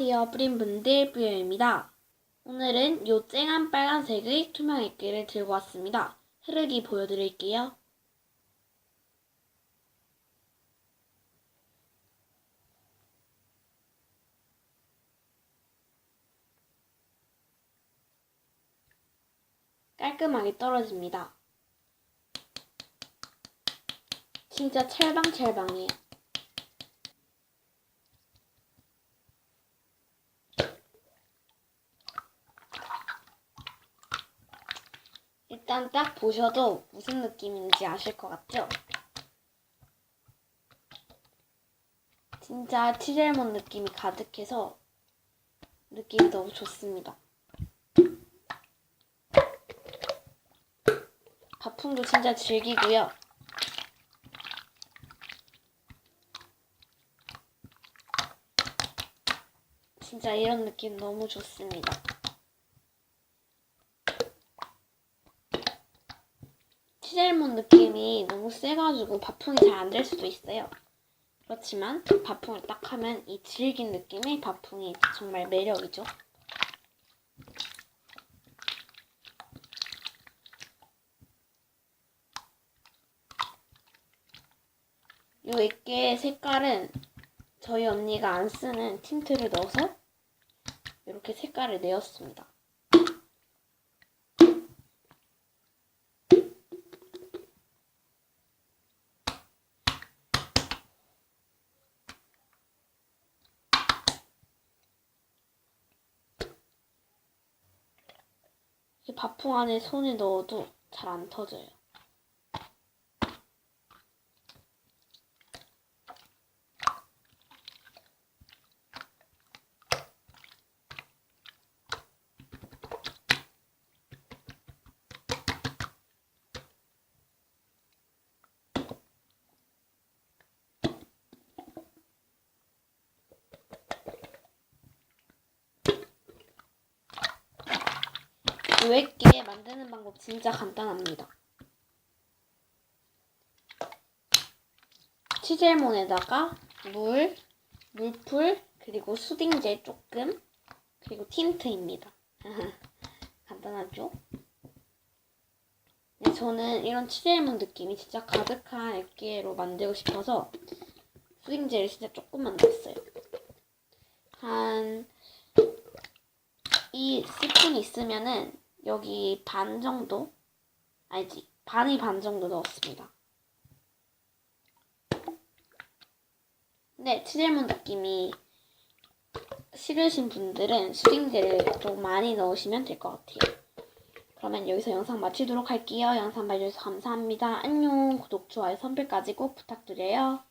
안녕하세요 뿌린분들 뿌요입니다. 오늘은 요 쨍한 빨간색의 투명 액기를 들고 왔습니다. 흐르기 보여드릴게요. 깔끔하게 떨어집니다. 진짜 찰방찰방해요. 일단 딱 보셔도 무슨 느낌인지 아실 것 같죠? 진짜 치젤몬 느낌이 가득해서 느낌이 너무 좋습니다. 가품도 진짜 즐기고요. 진짜 이런 느낌 너무 좋습니다. 치젤몬 느낌이 너무 세가지고 바풍이 잘 안 될 수도 있어요. 그렇지만 바풍을 딱 하면 이 질긴 느낌의 바풍이 정말 매력이죠. 이 액계의 색깔은 저희 언니가 안 쓰는 틴트를 넣어서 이렇게 색깔을 내었습니다. 바풍 안에 손을 넣어도 잘 안 터져요. 요액기에 만드는 방법 진짜 간단합니다. 치젤몬에다가 물, 물풀, 그리고 수딩젤 조금, 그리고 틴트입니다. 간단하죠? 네, 저는 이런 치젤몬 느낌이 진짜 가득한 액기로 만들고 싶어서 수딩젤을 진짜 조금만 넣었어요. 한 이 스푼 있으면은 여기 반 정도 알지? 반이 반 정도 넣었습니다. 네, 치젤몬 느낌이 싫으신 분들은 수딩젤을 좀 많이 넣으시면 될 것 같아요. 그러면 여기서 영상 마치도록 할게요. 영상 봐주셔서 감사합니다. 안녕. 구독, 좋아요, 선별까지 꼭 부탁드려요.